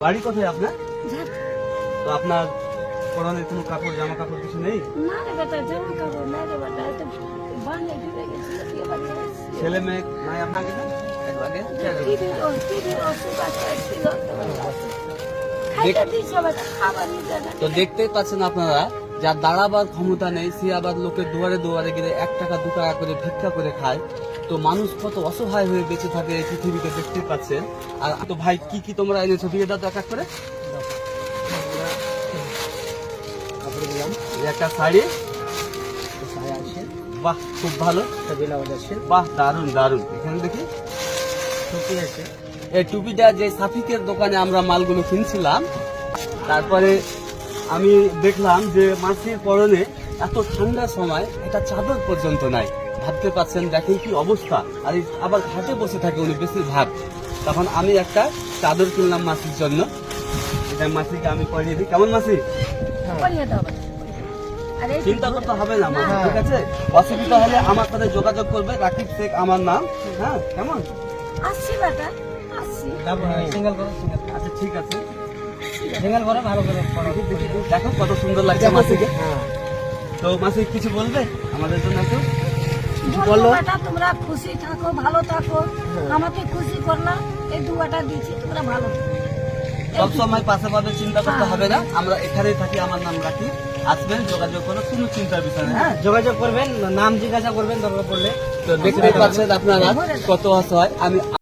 বাড়ি কোথায় আপনার? তো আপনার পরনের কোনো কাপড় জামা কাপড় কিছু নেই? না রে বেটা জামা কাপড় না রে বেটা এত বানে ডুবে গেছিল দিয়ে বাড়ি আসছি। ছেলে মেয়ে নাই আপনাকে? আগে টিভির ও- টিভির অসুখ আছে, ছিল তো বেটা। খাইতে দিছে বেটা, খাবার নিতে না। তো দেখতেই পাচ্ছেন আপনারা যার দাঁড়াবার ক্ষমতা নেই, সে আবার লোকের দুয়ারে দুয়ারে গেলে এক টাকা, দু টাকা করে ভিক্ষা করে খায়। তো মানুষ কত অসহায় হয়ে বেঁচে থাকে এই পৃথিবীতে দেখতে পাচ্ছেন আর তো ভাই, কি কি তোমরা এনেছো? দিয়ে দাও এক এক করে। একটা শাড়ি। বাহ, খুব ভালো। বাহ দারুণ দারুণ এখানে দেখি। এই টুপিটা যে সাফিকের দোকানে আমরা মালগুলো কিনছিলাম, তারপরে আমি দেখলাম যে মাসির পরনে এত ঠান্ডার সময় এটা চাদর পর্যন্ত নাই। ভাবতে পারছেন দেখেন কি অবস্থা। আর আবার ঘাটে বসে থাকে উনি বেশিরভাগ। তখন আমি একটা চাদর কিনলাম মাসির জন্য। এটা মাসিকে আমি পরিয়ে দিই। কেমন মাসি? এই চিন্তা করতে হবে না হ্যাঁ। ঠিক আছে? অসুবিধা হলে আমার সাথে যোগাযোগ করবে। রাকিব শেখ আমার নাম। হ্যাঁ কেমন? আসছি বেটা, আসছি। সিঙ্গেল করো। আচ্ছা ঠিক আছে। সিঙ্গেল করো ভালো করে দেখো কত সুন্দর লাগছে মাসিকে। হ্যাঁ। তো মাসি কিছু বলবে আমাদের জন্য একটু? বলো। বেটা, তোমরা খুশি থাকো ভালো থাকো। আমাকে খুশি করলা এই দুয়াটা দিচ্ছি তোমরা ভালো থাকো। সব সময় পাশে পাবে চিন্তা করতে হবে না। আমরা এখানেই থাকি আমার নাম রাখি। আসবেন যোগাযোগ করো কোনো চিন্তার বিষয় হ্যাঁ যোগাযোগ করবেন নাম জিজ্ঞাসা করবেন দরকার পড়লে। তো দেখতেই পাচ্ছেন আপনারা কত অসহায়। আমি